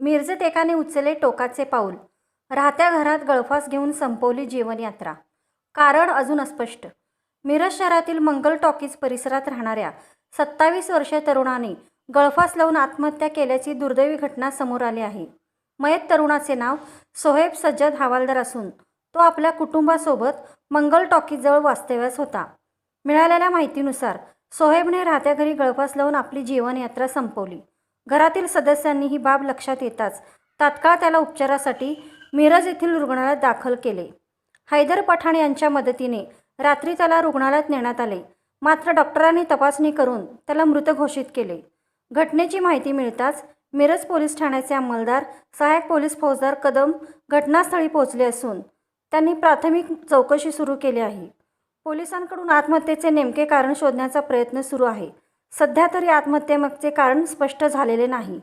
मिरजेत एकाने उचलले टोकाचे पाऊल. राहत्या घरात गळफास घेऊन संपवली जीवनयात्रा. कारण अजून अस्पष्ट. मिरज शहरातील मंगल टॉकीज परिसरात राहणाऱ्या सत्तावीस वर्षीय तरुणाने गळफास लावून आत्महत्या केल्याची दुर्दैवी घटना समोर आली आहे. मयत तरुणाचे नाव सोहेब सज्जद हवालदार असून तो आपल्या कुटुंबासोबत मंगल टॉकीजवळ वास्तव्यास होता. मिळालेल्या माहितीनुसार सोहेबने राहत्या घरी गळफास लावून आपली जीवनयात्रा संपवली. घरातील सदस्यांनी ही बाब लक्षात येताच तात्काळ त्याला उपचारासाठी मिरज येथील रुग्णालयात दाखल केले. हैदर पठाण यांच्या मदतीने रात्री त्याला रुग्णालयात नेण्यात आले. मात्र डॉक्टरांनी तपासणी करून त्याला मृत घोषित केले. घटनेची माहिती मिळताच मिरज पोलीस ठाण्याचे अंमलदार सहाय्यक पोलीस फौजदार कदम घटनास्थळी पोहोचले असून त्यांनी प्राथमिक चौकशी सुरू केली आहे. पोलिसांकडून आत्महत्येचे नेमके कारण शोधण्याचा प्रयत्न सुरू आहे. सध्या तरी आत्महत्येमागचे कारण स्पष्ट झालेले नाही.